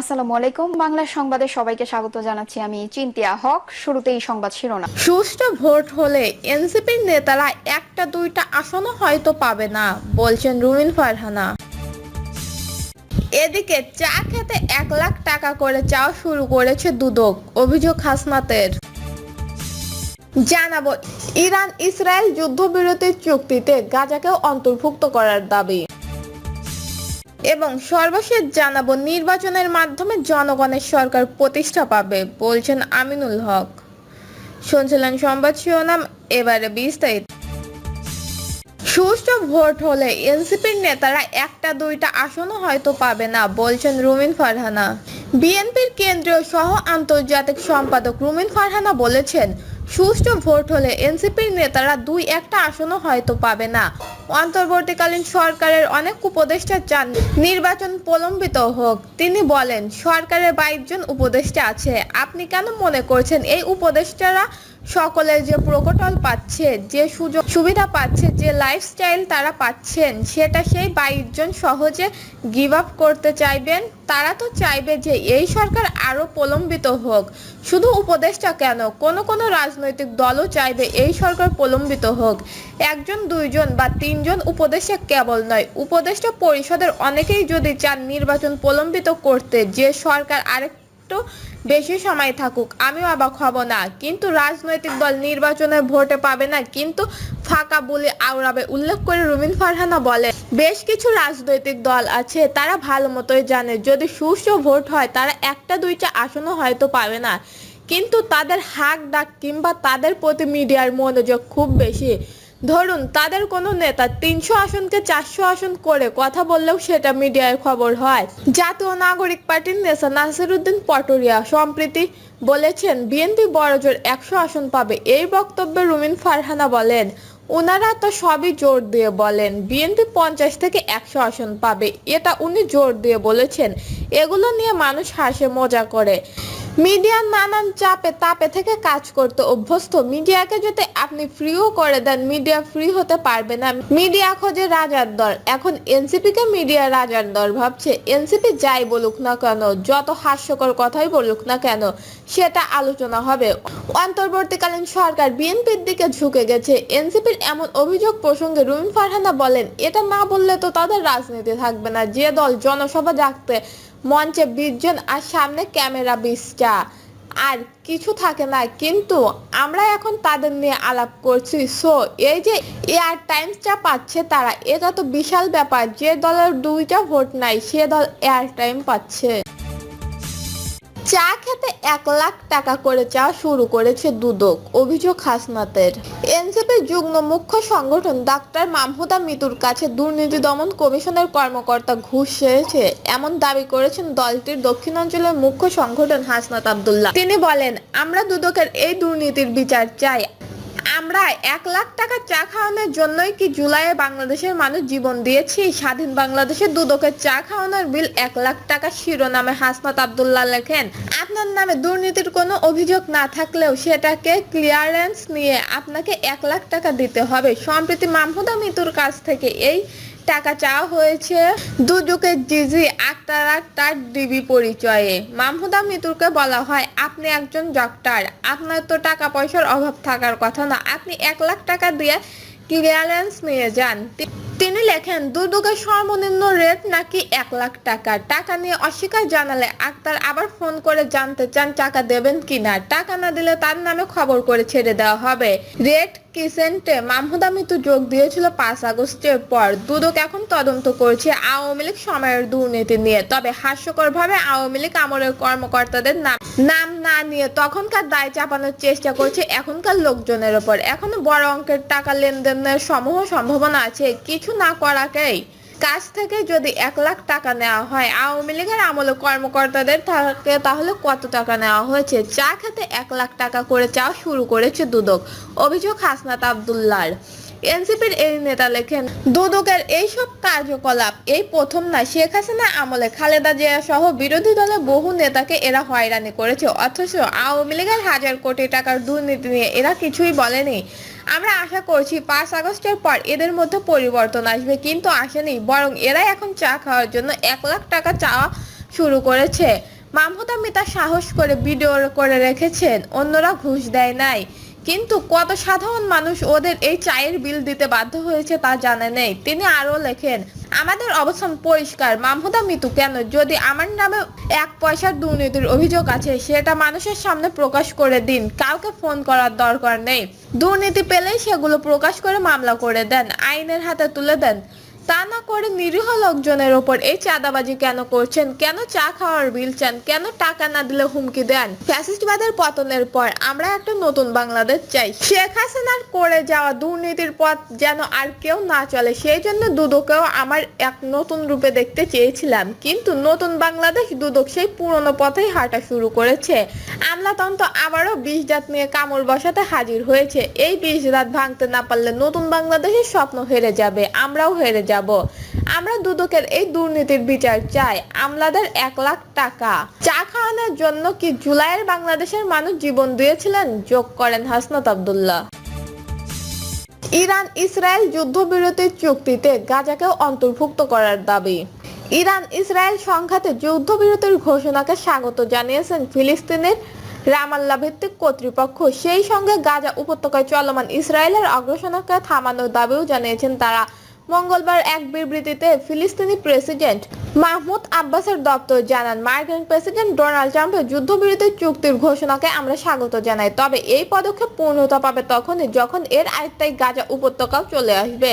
আসসালামু আলাইকুম। বাংলা সংবাদে সবাইকে স্বাগত জানাচ্ছি আমি চিন্তিয়া হক। শুরুতেই সংবাদ শিরোনাম। সুষ্ঠু ভোট হলে এনসিপির নেতারা একটা দুইটা আসনও হয়তো পাবে না, বলছেন রুমিন ফারহানা। এদিকে চা খেতে এক লাখ টাকা করে চাও শুরু করেছে দুদক, অভিযোগ হাসনাতের জানাব ইরান ইসরায়েল যুদ্ধবিরতির চুক্তিতে গাজাকেও অন্তর্ভুক্ত করার দাবি। এবং সর্বশেষ জানাব, নির্বাচনের মাধ্যমে জনগণের সরকার প্রতিষ্ঠা পাবে বলছেন আমিনুল হক। শুনছিলেন সংবাদ শিরোনাম, এবারে বিস্তারিত। সুষ্ঠু ভোট হলে এনসিপির নেতারা একটা দুইটা আসনও হয়তো পাবে না বলছেন রুমিন ফারহানা। বিএনপির কেন্দ্রীয় সহ আন্তর্জাতিক সম্পাদক রুমিন ফারহানা বলেছেন সুষ্ঠু ভোট হলে এনসিপির নেতারা দুই একটা আসনও হয়তো পাবে না। অন্তর্বর্তীকালীন সরকারের অনেক উপদেষ্টা চান নির্বাচন প্রলম্বিত হোক। তিনি বলেন, সরকারের বাইশ জন উপদেষ্টা আছে। আপনি কেন মনে করছেন এই উপদেষ্টারা সকলে যে প্রকটল পাচ্ছে, যে সুযোগ, সুবিধা পাচ্ছে, যে লাইফস্টাইল তারা পাচ্ছেন, সেটা সেই বাইশ জন সহজে গিভ আপ করতে চাইবেন। তারা তো চাইবে যে এই সরকার আরও প্রলম্বিত হোক। শুধু উপদেষ্টা কেন? কোন কোন রাজনৈতিক দলও চাইবে এই সরকার প্রলম্বিত হোক। একজন, দুইজন বা তিনজন উপদেষ্টা কেবল নয়, উপদেষ্টা পরিষদের অনেকেই যদি চান নির্বাচন প্রলম্বিত করতে, যে সরকার আরেক একটু বেশি সময় থাকুক। আমিও অবাক হব না। কিন্তু রাজনৈতিক দল নির্বাচনে ভোটে পাবে না, কিন্তু ফাঁকা বলে আওড়াবে, উল্লেখ করে রুমিন ফারহানা বলে বেশ কিছু রাজনৈতিক দল আছে, তারা ভালো মতোই জানে, যদি সুষ্ঠু ভোট হয়, তারা একটা দুইটা আসনও হয়তো পাবে না। কিন্তু তাদের হাক ডাক কিংবা তাদের প্রতি মিডিয়ার মনোযোগ খুব বেশি। ধরুন, তাদের কোনো নেতা তিনশো আসনকে চারশো আসন করে কথা বললেও সেটা মিডিয়ায় খবর হয়। জাতীয় নাগরিক পার্টির নেতা নাসিরুদ্দিন পটোরিয়া সম্প্রীতি বলেছেন, বিএনপি বড়জোর একশো আসন পাবে। এই বক্তব্যে রুমিন ফারহানা বলেন ওনারা তো সবই জোর দিয়ে বলেন, বিএনপি পঞ্চাশ থেকে একশো আসন পাবে। এটা উনি জোর দিয়ে বলেছেন। এগুলো নিয়ে মানুষ হাসে, মজা করে। মিডিয়ার নানান চাপে তাপে থেকে কাজ করতে অভ্যস্ত। মিডিয়াকে যদি আপনি ফ্রিও করে দেন, মিডিয়া ফ্রি হতে পারবে না। মিডিয়া খোঁজে রাজার দর এখন এনসিপি কে মিডিয়া রাজার দর ভাবছে। এনসিপি যাই বলুক না কেন, যত হাস্যকর কথাই বলুক না কেন, সেটা আলোচনা হবে। অন্তর্বর্তীকালীন সরকার বিএনপির দিকে ঝুঁকে গেছে। এনসিপির এমন অভিযোগ প্রসঙ্গে রুমিন ফারহানা বলেন, এটা না বললে তো তাদের রাজনীতি থাকবে না। যে দল জনসভা ডাকতে মঞ্চে বিশজন আর সামনে ক্যামেরা বিশটা। আর কিছু থাকে না, কিন্তু আমরা এখন তাদের নিয়ে আলাপ করছি। সো এই যে এয়ার টাইমসটা পাচ্ছে তারা, এটা তো বিশাল ব্যাপার। যে দলের দুইটা ভোট নাই, সে দল এয়ার টাইম পাচ্ছে। চা খেতে এক লাখ টাকা করে চা শুরু করেছে দুদক, অভিযোগ হাসনাতের। এনসিপির যুগ্ম মুখ্য সংগঠন ডাক্তার মামহুদা মিতুর কাছে দুর্নীতি দমন কমিশনের কর্মকর্তা ঘুষ চেয়েছে। এমন দাবি করেছেন দলটির দক্ষিণাঞ্চলের মুখ্য সংগঠন হাসনাত আবদুল্লাহ। তিনি বলেন, আমরা দুদকের এই দুর্নীতির বিচার চাই। আমরা এক লাখ টাকা চা খাওয়ানোর জন্যই কি জুলাইয়ে বাংলাদেশের মানুষ জীবন দিয়েছি? স্বাধীন বাংলাদেশের দুদকের চা খাওয়ানোর বিল এক লাখ টাকা শিরোনামে হাসনাত আবদুল্লাহ লেখেন। আপনার নামে দুর্নীতির কোনো অভিযোগ না থাকলেও সেটাকে ক্লিয়ারেন্স নিয়ে আপনাকে এক লাখ টাকা দিতে হবে। সম্প্রতি মাহমুদা মিতুর কাছ থেকে এই টাকা চাওয়া হয়েছে দুদকের জিজি আক্তার আক্তার ডিবি পরিচয়ে। মাহমুদা মিতুরকে বলা হয়, আপনি একজন ডক্টর আপনার তো টাকা পয়সার অভাব থাকার কথা না, আপনি এক লাখ টাকা দিয়ে ক্লিয়ারেন্স নিয়ে যান। তিনি লেখেন দুদকের সর্বনিম্ন রেট নাকি এক লাখ টাকা? টাকা নিয়ে অস্বীকার জানালে আক্তার আবার ফোন করে জানতে চান টাকা দেবেন কিনা। টাকা না দিলে তার নামে খবর করে ছেড়ে দেওয়া হবে। রেড কিসেন্টে আমি তো যোগ দিয়েছিল পাঁচ আগস্টের পর। দুদক এখন তদন্ত করছে আওয়ামী লীগ সময়ের দুর্নীতি নিয়ে। তবে হাস্যকর ভাবে আওয়ামী লীগ আমলের কর্মকর্তাদের নাম নাম না নিয়ে তখনকার দায় চাপানোর চেষ্টা করছে এখনকার লোকজনের ওপর। এখনও বড় অঙ্কের টাকা লেনদেনের সমূহ সম্ভাবনা আছে। কিছু না করাকেই কাছ থেকে যদি এক লাখ টাকা নেওয়া হয়, আওয়ামী লীগের আমলে কর্মকর্তাদের থাকে তাহলে কত টাকা নেওয়া হয়েছে? চা খেতে এক লাখ টাকা করে চাওয়া শুরু করেছে দুদক। অভিযোগ হাসনাত আবদুল্লার। এনসিপির এই নেতা লেখেন, দুদকের এইসব কার্যকলাপ, এই প্রথম না, শেখ হাসিনা আমলে খালেদা জিয়া সহ বিরোধী দলের বহু নেতাকে এরা হয়রানি করেছে, অথচ আওয়ামী লীগের হাজার কোটি টাকার দুর্নীতি নিয়ে এরা কিছুই বলেনি। আমরা আশা করছি পাঁচ আগস্টের পর এদের মধ্যে পরিবর্তন আসবে, কিন্তু আসেনি বরং এরা এখন চা খাওয়ার জন্য এক লাখ টাকা চাওয়া শুরু করেছে। মামুদা মিতা সাহস করে ভিডিও করে রেখেছেন, অন্যরা ঘুষ দেয় নাই। কিন্তু কত সাধারণ মানুষ ওদের এই চায়ের বিল দিতে বাধ্য হয়েছে তা জানে নেই। তিনি আরও লেখেন, আমাদের অবস্থান পরিষ্কার। মাহমুদা মিতু, কেন? যদি আমার নামে এক পয়সার দুর্নীতির অভিযোগ আছে, সেটা মানুষের সামনে প্রকাশ করে দিন। কাউকে ফোন করার দরকার নেই। দুর্নীতি পেলেই সেগুলো প্রকাশ করে মামলা করে দেন। আইনের হাতে তুলে দেন। তা না করে নিরীহ লোকজনের ওপর এই চাঁদাবাজি কেন করছেন? কেন চা খাওয়ার বিল চান? কেন টাকা না দিলে হুমকি দেন? ফ্যাসিস্টবাদের পতনের পর আমরা একটা নতুন বাংলাদেশ চাই। শেখ হাসিনার করে যাওয়া দুর্নীতির পথ যেন আর কেউ না চলে, সেই জন্য দুদকেও আমার এক নতুন রূপে দেখতে চেয়েছিলাম। কিন্তু নতুন বাংলাদেশ দুদক সেই পুরনো পথেই হাঁটা শুরু করেছে। আমলাতন্ত্র আবারও বিষ জাত নিয়ে কামড় বসাতে হাজির হয়েছে। এই বিষ রাত ভাঙতে না পারলে নতুন বাংলাদেশের স্বপ্ন হেরে যাবে, আমরাও হেরে যাব। আমরা দুদকের এই দুর্নীতির বিচার চাই। আমলাদের এক লাখ টাকা। চা খাওয়ানোর জন্য কি জুলাইয়ের বাংলাদেশের মানুষ জীবন দিয়েছিলেন? যোগ করেন হাসনাত আব্দুল্লাহ। ইরান ইসরায়েল যুদ্ধবিরতির চুক্তিতে গাজাকেও অন্তর্ভুক্ত করার দাবি। ইরান ইসরায়েল সংঘাতে যুদ্ধবিরতির ঘোষণাকে স্বাগত জানিয়েছেন ফিলিস্তিনের রামাল্লা ভিত্তিক কর্তৃপক্ষ। সেই সঙ্গে গাজা উপত্যকায় চলমান ইসরায়েলের অগ্রসরণকে থামানোর দাবিও জানিয়েছেন তারা। মঙ্গলবার এক বিবৃতিতে ফিলিস্তিনি প্রেসিডেন্ট মাহমুদ আব্বাসের দপ্তর জানান, মার্কিন প্রেসিডেন্ট ডোনাল্ড ট্রাম্পের যুদ্ধবিরতির চুক্তির ঘোষণাকে আমরা স্বাগত জানাই। তবে এই পদক্ষেপ পূর্ণতা পাবে তখনই যখন এর আয়ত্তায় গাজা উপত্যকাও চলে আসবে।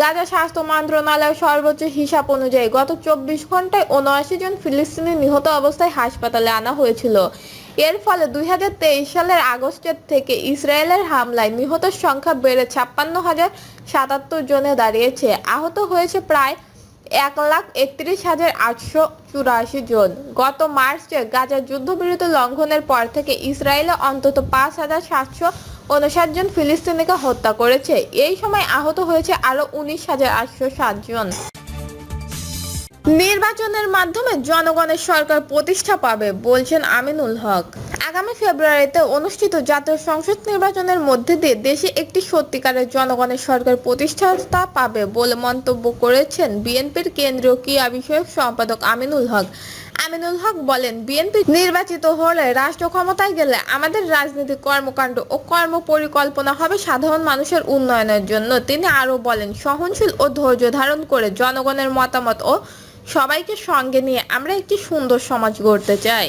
গাজা স্বাস্থ্য মন্ত্রণালয়ের সর্বোচ্চ হিসাব অনুযায়ী গত চব্বিশ ঘন্টায় উনআশি জন ফিলিস্তিনি নিহত অবস্থায় হাসপাতালে আনা হয়েছিল। এর ফলে দুই হাজার তেইশ সালের আগস্টের থেকে ইসরায়েলের হামলায় নিহতের সংখ্যা বেড়ে ছাপ্পান্ন হাজার সাতাত্তর জনে দাঁড়িয়েছে। আহত হয়েছে প্রায় এক লাখ একত্রিশ হাজার আটশো চুরাশি জন। গত মার্চে গাজার যুদ্ধবিরতি লঙ্ঘনের পর থেকে ইসরায়েলে অন্তত পাঁচ হাজার সাতশো উনষাট জন ফিলিস্তিনিকে হত্যা করেছে। এই সময় আহত হয়েছে আরও উনিশ হাজার আটশো সাত জন। নির্বাচনের মাধ্যমে জনগণের সরকার প্রতিষ্ঠা পাবে, বলছেন আমিনুল হক। আগামী ফেব্রুয়ারিতে অনুষ্ঠিত জাতীয় সংসদ নির্বাচনের মধ্যে দিয়ে দেশে একটি সত্যিকারের জনগণের সরকার প্রতিষ্ঠাতা পাবে বলে মন্তব্য করেছেন বিএনপির কেন্দ্রীয় ক্রিয়া বিষয়ক সম্পাদক আমিনুল হক। আমিনুল হক বলেন, বিএনপি নির্বাচিত হলে রাষ্ট্র ক্ষমতায় গেলে আমাদের রাজনৈতিক কর্মকাণ্ড ও কর্ম পরিকল্পনা হবে সাধারণ মানুষের উন্নয়নের জন্য। তিনি আরও বলেন, সহনশীল ও ধৈর্য ধারণ করে জনগণের মতামত ও সবাইকে সঙ্গে নিয়ে আমরা একটি সুন্দর সমাজ গড়তে চাই।